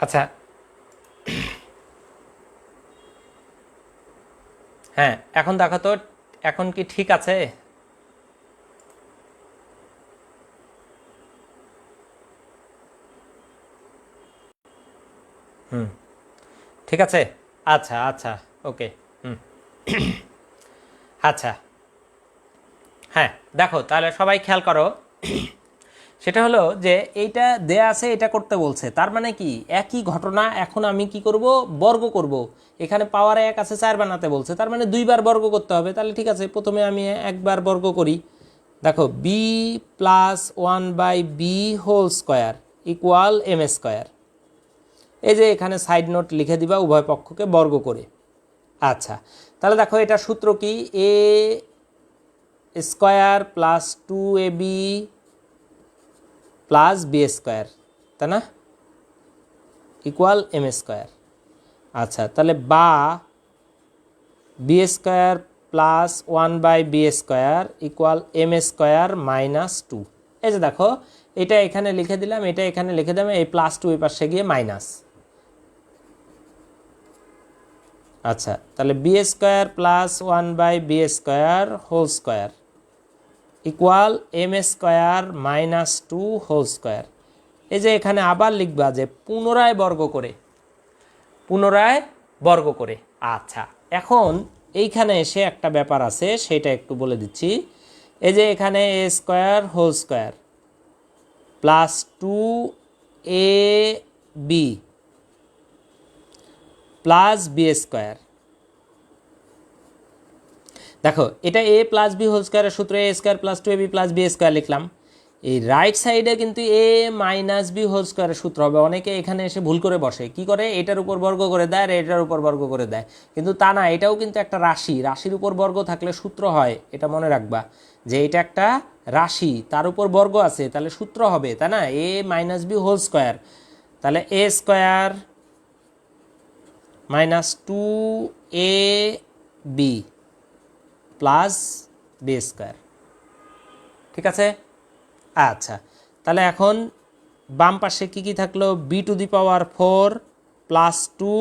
আচ্ছা। হ্যাঁ এখন দেখো তো, এখন কি ঠিক আছে? হুম। ঠিক আছে? আচ্ছা আচ্ছা ওকে, হুম। আচ্ছা। হ্যাঁ দেখো, তাহলে সবাই খেয়াল করো। সেটা হলো যে এইটা দেয়া আছে, এটা করতে বলছে। তার মানে কি? একই ঘটনা এখন আমি কি করব? বর্গ করব। এখানে পাওয়ার এক আছে, চার বানাতে বলছে। তার মানে দুইবার বর্গ করতে হবে। তাহলে ঠিক আছে, প্রথমে আমি একবার বর্গ করি। দেখো B plus one by B whole square equal M square এই যে এখানে সাইড নোট লিখে দিবা, উভয় পক্ষকে বর্গ করে। আচ্ছা তাহলে দেখো, এটা সূত্র কি? A square plus two A B plus B square, তাই না? Equal M square. আচ্ছা তাহলে বা B square plus one by B square equal M square minus two. এই যে দেখো, এটা এখানে লিখে দিলাম, এটা এখানে লিখে দিলাম, এই প্লাস টু এই পাশে গিয়ে মাইনাস। আচ্ছা তাহলে B square plus one by B square whole square. Equal M square minus two whole square. এই যে এখানে আবার লিখবা যে পুনরায় বর্গ করে। পুনরায় বর্গ করে। আচ্ছা এখন এইখানে এসে একটা ব্যাপার আছে, সেটা একটু বলে দিচ্ছি। এই যে এখানে A square whole square plus two A B plus B square. দেখো, এটা এ প্লাস বি হোল স্কোয়ারের সূত্র A square plus two A B plus B square লিখলাম। এই রাইট সাইডে কিন্তু এ মাইনাস বি হোল স্কোয়ারের সূত্র হবে। অনেকে এখানে এসে ভুল করে বসে। কি করে? এটার উপর বর্গ করে দেয় আর এটার উপর বর্গ করে দেয়। কিন্তু তা না, এটাও কিন্তু একটা রাশি। রাশির উপর বর্গ থাকলে সূত্র হয়, এটা মনে রাখবা। যে এটা একটা রাশি, তার উপর বর্গ আছে, তাহলে সূত্র হবে, তাই না? A minus B whole square তাহলে A square minus two A B plus B square. ঠিক আছে? আচ্ছা তাহলে এখন বাম পাশে কী কী থাকল? B to the power four plus two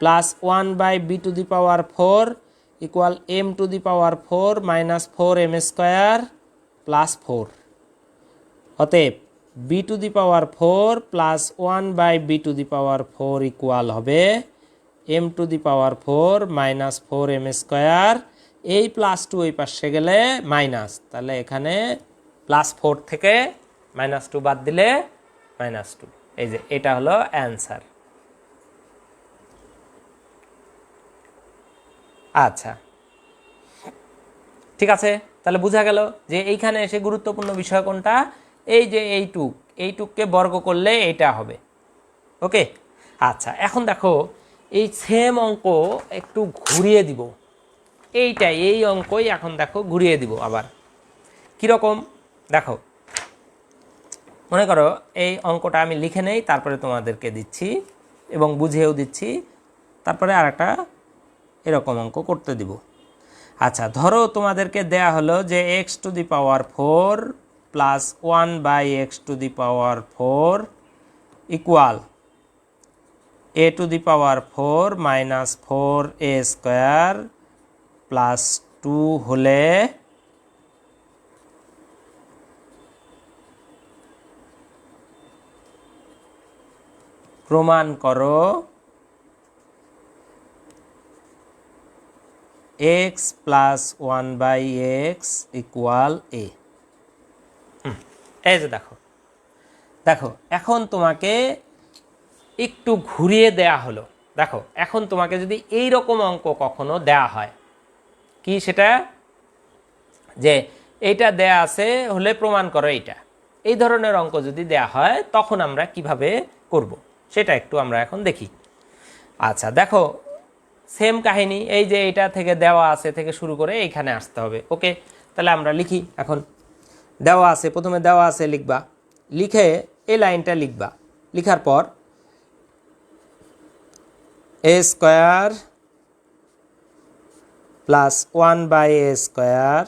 plus one by B to the power four equal M to the power four minus four M square plus four অতএব B to the power four plus one by B to the power four equal হবে M to the power four minus four M square এই plus two ওই পাশে গেলে minus তাহলে এখানে plus four থেকে minus two বাদ দিলে মাইনাস টু এই যে, এটা হলো অ্যান্সার আচ্ছা। ঠিক আছে? তাহলে বোঝা গেল যে এইখানে এসে গুরুত্বপূর্ণ বিষয় কোনটা? এই যে এইটুক এইটুককে বর্গ করলে এটা হবে। ওকে আচ্ছা এখন দেখো, এই সেম অঙ্ক একটু ঘুরিয়ে দিব। এইটাই, এই অঙ্কই এখন দেখো ঘুরিয়ে দিব আবার। কীরকম? দেখো, মনে করো এই অঙ্কটা আমি লিখে নেই, তারপরে তোমাদেরকে দিচ্ছি এবং বুঝিয়েও দিচ্ছি, তারপরে আর একটা এরকম অঙ্ক করতে দিব। আচ্ছা ধরো তোমাদেরকে দেয়া হলো যে X to the power four plus one by X to the power four equal A to the power four minus four A square plus two হলে প্রমাণ করো X plus one by X equal A এই যে দেখো। দেখো, এখন তোমাকে একটু ঘুরিয়ে দেয়া হলো। দেখো, এখন তোমাকে যদি এই রকম অঙ্ক কখনো দেয়া হয় কি সেটা? যে এইটা দেয়া আছে হলে প্রমাণ করো এইটা। এই ধরনের অঙ্ক যদি দেয়া হয়, তখন আমরা কীভাবে করব? সেটা একটু আমরা এখন দেখি। আচ্ছা দেখো সেম কাহিনী, এই যে এইটা থেকে দেওয়া আছে থেকে শুরু করে এইখানে আসতে হবে, ওকে? তাহলে আমরা লিখি এখন। দেওয়া আছে, প্রথমে দেওয়া আছে লিখবা। লিখে এই লাইনটা লিখবা। লিখার পর A square plus one by A square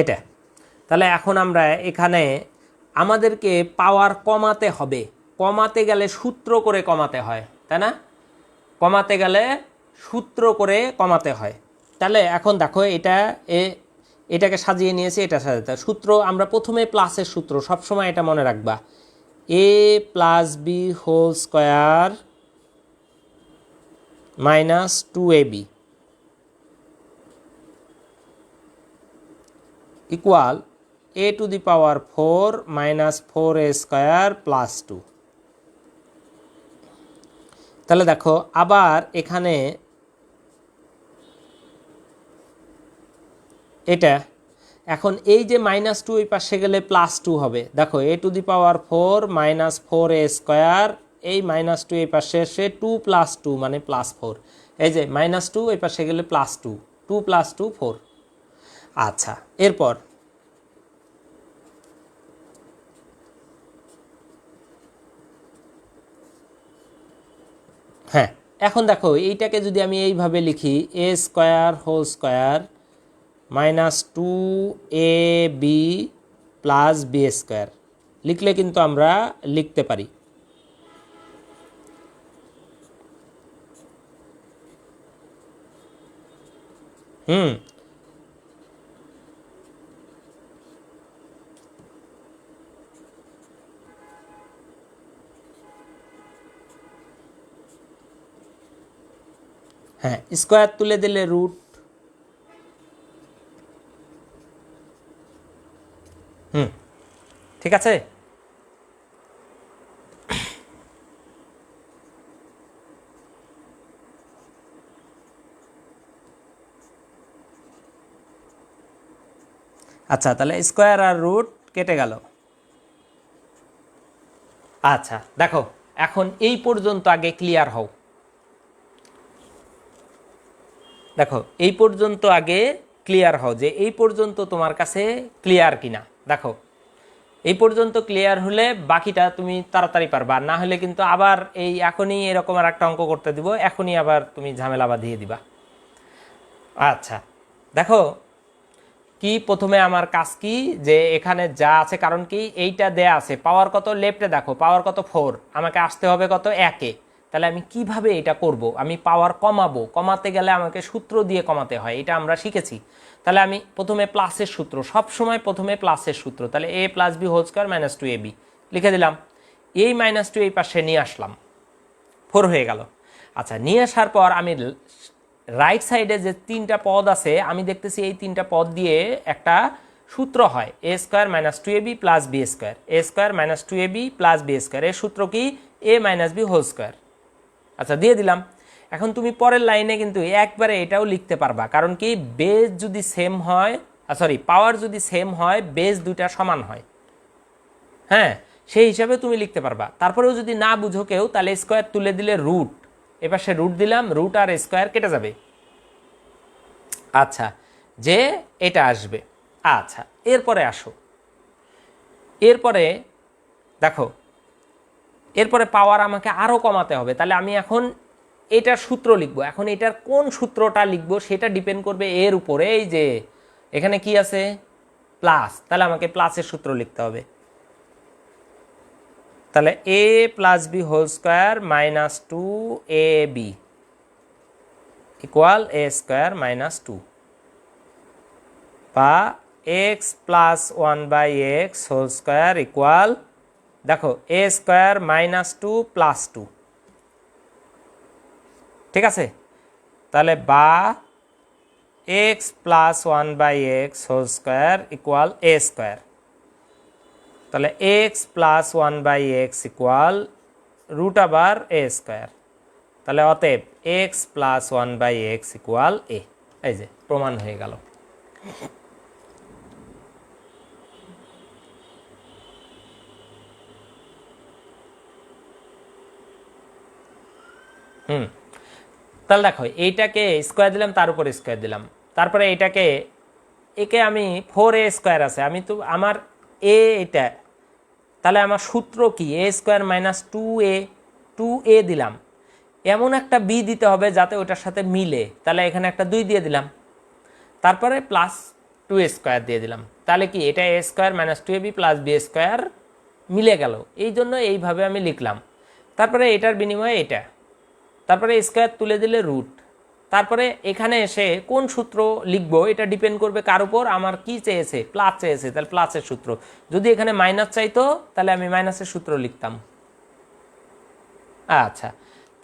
এটা। তাহলে এখন আমরা এখানে আমাদেরকে পাওয়ার কমাতে হবে। কমাতে গেলে সূত্র করে কমাতে হয়, তাই না? কমাতে গেলে সূত্র করে কমাতে হয়। তাহলে এখন দেখো এটা এ, এটাকে সাজিয়ে নিয়েছি, এটা সাজাতে। সূত্র, আমরা প্রথমে প্লাসের সূত্র, সবসময় এটা মনে রাখবা। A plus B whole square minus two A B equal A to the power four minus four A square plus two তাহলে দেখো, আবার এখানে এটা এখন এই যে মাইনাস টু এই পাশে গেলে প্লাস টু হবে। দেখো A to the power four minus four A square এই মাইনাস টু এই পাশে এসে টু প্লাস টু মানে প্লাস ফোর এই যে মাইনাস টু এই পাশে গেলে plus two two plus two four আচ্ছা এরপর। হ্যাঁ এখন দেখো, এইটাকে যদি আমি এইভাবে লিখি A square whole square minus two A B plus B square. লিখলে কিন্তু আমরা লিখতে পারি। হুম। হ্যাঁ স্কোয়ার তুলে দিলে রুট ঠিক আছে? আচ্ছা তাহলে স্কোয়ার আর রুট কেটে গেল। আচ্ছা দেখো, এখন এই পর্যন্ত আগে ক্লিয়ার হও। দেখো, এই পর্যন্ত আগে ক্লিয়ার হও যে এই পর্যন্ত তোমার কাছে ক্লিয়ার কিনা। দেখো এই পর্যন্ত ক্লিয়ার হলে বাকিটা তুমি তাড়াতাড়ি পারবা। না হলে কিন্তু আবার এই এখনই এরকম আর একটা অঙ্ক করতে দিব, এখনই আবার তুমি ঝামেলা বাঁধিয়ে দিবা। আচ্ছা দেখো, কি প্রথমে আমার কাজ কি? যে এখানে যা আছে, কারণ কি এইটা দেয়া আছে। পাওয়ার কত? লেফটে দেখো, পাওয়ার কত? ফোর আমাকে আসতে হবে কত? একে। তাহলে আমি কীভাবে এটা করব? আমি পাওয়ার কমাবো? কমাতে গেলে আমাকে সূত্র দিয়ে কমাতে হয়, এটা আমরা শিখেছি। তাহলে আমি প্রথমে প্লাসের সূত্র সব সময় প্রথমে প্লাসের সূত্র, তাহলে A plus B whole square minus two A B লিখে দিলাম। এই মাইনাস টু এই পাশে নিয়ে আসলাম। ফোর হয়ে গেল। আচ্ছা নিয়ে আসার পর আমি রাইট সাইডে যে তিনটা পদ আছে, আমি দেখতেছি এই তিনটা পদ দিয়ে একটা সূত্র হয় A square minus two A B plus B square A square minus two A B plus B square এর সূত্র কি? A minus B whole square আচ্ছা দিয়ে দিলাম। এখন তুমি পরের লাইনে কিন্তু একবারে এটাও লিখতে পারবা। কারণ কি বেস যদি সেম হয় সরি পাওয়ার যদি সেম হয় বেস দুইটা সমান হয়। হ্যাঁ সেই হিসাবে তুমি লিখতে পারবা। তারপরেও যদি না বুঝো কেউ, তাহলে স্কোয়ার তুলে দিলে রুট এপাশে রুট দিলাম রুট আর স্কোয়ার কেটে যাবে। আচ্ছা যে এটা আসবে। আচ্ছা এরপরে আসো। এরপরে দেখো এরপরে পাওয়ার আমাকে আরও কমাতে হবে। তাহলে আমি এখন এটার সূত্র লিখব। এখন এটার কোন সূত্রটা লিখব সেটা ডিপেন্ড করবে এর উপরে। এই যে, এখানে কি আছে? প্লাস তাহলে আমাকে প্লাসের সূত্র লিখতে হবে। তাহলে A plus B whole square minus two A B equal A square minus two বা X plus one by X whole square equal দেখো A square minus two plus two ঠিক আছে? তাহলে বা X plus one by X whole square equal A square তাহলে X plus one by X equal root আবার A square তাহলে অতএব X plus one by X equal A এই যে, প্রমাণ হয়ে গেল। হুম। তাহলে দেখো, এইটাকে স্কোয়ার দিলাম, তার উপরে স্কোয়ার দিলাম। তারপরে এটাকে একে আমি ফোর এ স্কোয়ার আছে। আমি তো, আমার এ এটা, তাহলে আমার সূত্র কি? A square minus two A two A দিলাম। এমন একটা বি দিতে হবে যাতে ওটার সাথে মিলে। তাহলে এখানে একটা দুই দিয়ে দিলাম। তারপরে প্লাস টু এ স্কোয়ার দিয়ে দিলাম। তাহলে কি? এটা A square minus two A B plus B square মিলে গেল। এই জন্য এইভাবে আমি লিখলাম। তারপরে এটার বিনিময়ে এটা। তারপরে স্কোয়ার তুলে দিলে রুট তারপরে এখানে এসে কোন সূত্র লিখব, এটা ডিপেন্ড করবে কার উপর? আমার কি চেয়েছে? প্লাস চেয়েছে, তাহলে প্লাসের সূত্র। যদি এখানে মাইনাস চাইতো, তাহলে আমি মাইনাসের সূত্র লিখতাম। আচ্ছা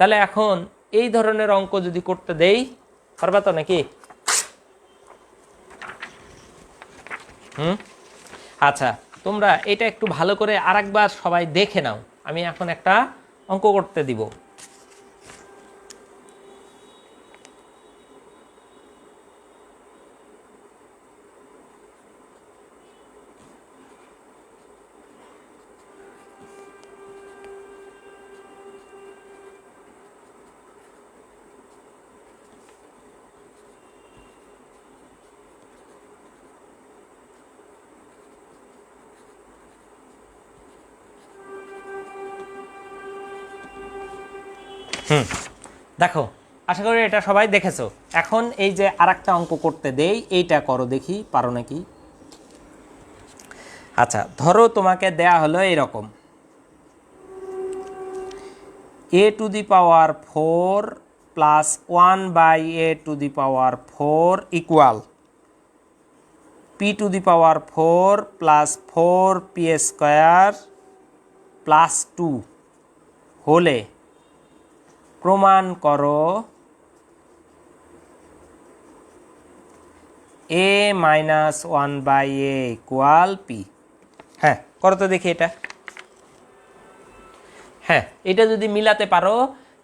তাহলে এখন এই ধরনের অঙ্ক যদি করতে দেই পারবা তো নাকি? হুম? আচ্ছা তোমরা এটা একটু ভালো করে আরেকবার সবাই দেখে নাও। আমি এখন একটা অঙ্ক করতে দিব। দেখো, আশা করি এটা সবাই দেখেছ। এখন এই যে আরেকটা অঙ্ক করতে দেই, এইটা করো দেখি, পারো নাকি? আচ্ছা ধরো তোমাকে দেয়া হলো এরকম A to the power four plus one by A to the power four equal P to the power four plus four P square plus two হলে প্রমাণ করো। A minus one by A equal P হ্যাঁ করো তো দেখি এটা। হ্যাঁ এটা যদি মিলাতে পারো,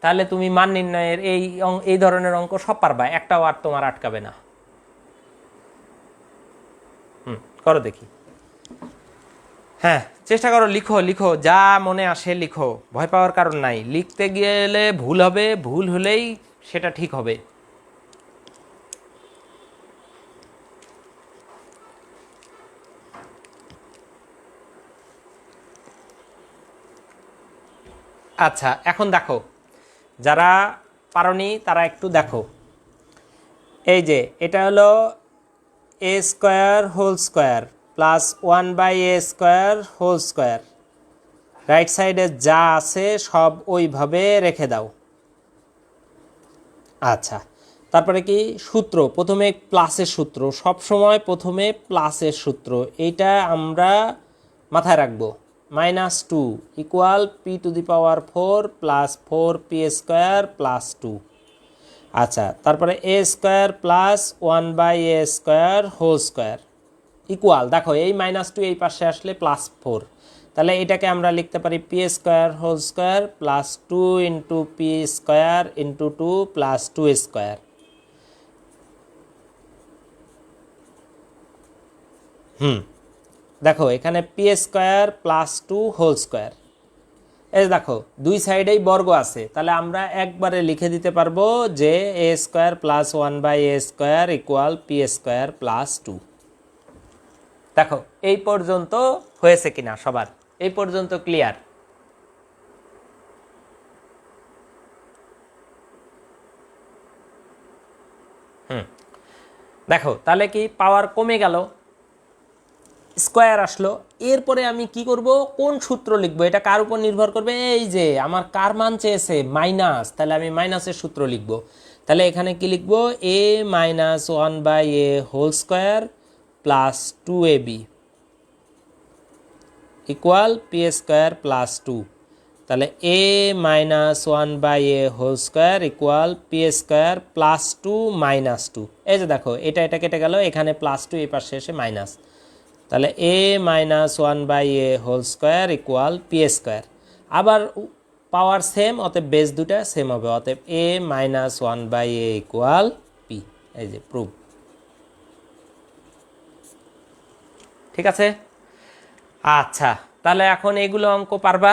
তাহলে তুমি মান নির্ণয়ের এই এই ধরনের অঙ্ক সব পারবা, একটাও আর তোমার আটকাবে না। হুম, করো দেখি। হ্যাঁ চেষ্টা করো, লিখো লিখো, যা মনে আসে লিখো। ভয় পাওয়ার কারণ নাই। লিখতে গেলে ভুল হবে, ভুল হলেই সেটা ঠিক হবে। আচ্ছা এখন দেখো। যারা পারনি, তারা একটু দেখো। এই যে, এটা হলো A square whole square plus one by A square whole square right সাইডে যা আছে সব ওইভাবে রেখে দাও। আচ্ছা তারপরে কি? সূত্র, প্রথমে প্লাসের সূত্র। সব সময় প্রথমে প্লাসের সূত্র। এইটা আমরা মাথায় রাখব। Minus two equal P to the power four plus four P square plus two আচ্ছা তারপরে A square plus one by A square whole square equal দেখো, এই মাইনাস টু এই পাশে আসলে প্লাস ফোর তাহলে এটাকে আমরা লিখতে পারি P square whole square plus two into P square into two plus two square hmm. দেখো, এখানে P square plus two whole square এই দেখো, দুই সাইডেই বর্গ আছে। তাহলে আমরা একবারে লিখে দিতে পারব যে A square plus one by A square equal P square plus two দেখো, এই পর্যন্ত হয়েছে কিনা সবার? এই পর্যন্ত ক্লিয়ার দেখো, তাহলে কি পাওয়ার কমে গেল? স্কোয়ার আসলো। এরপরে আমি কি করব? কোন সূত্র লিখব? এটা কার উপর নির্ভর করবে? এই যে, আমার কার মান চেয়েছে? মাইনাস তাহলে আমি মাইনাসের সূত্র লিখব। তাহলে এখানে কি লিখব? A minus one by A whole square plus two A B equal P square plus two তাহলে A minus one by A whole square equal P square plus two minus two এই যে দেখো, এটা এটা কেটে গেল, এখানে প্লাস টু এই পাশে এসে মাইনাস তাহলে A minus one by A whole square equal P square আবার পাওয়ার সেম অতএব বেস দুটা সেম হবে, অতএব A minus one by A equal P এই যে প্রুফ ঠিক আছে? আচ্ছা তাহলে এখন এগুলো অঙ্ক পারবা?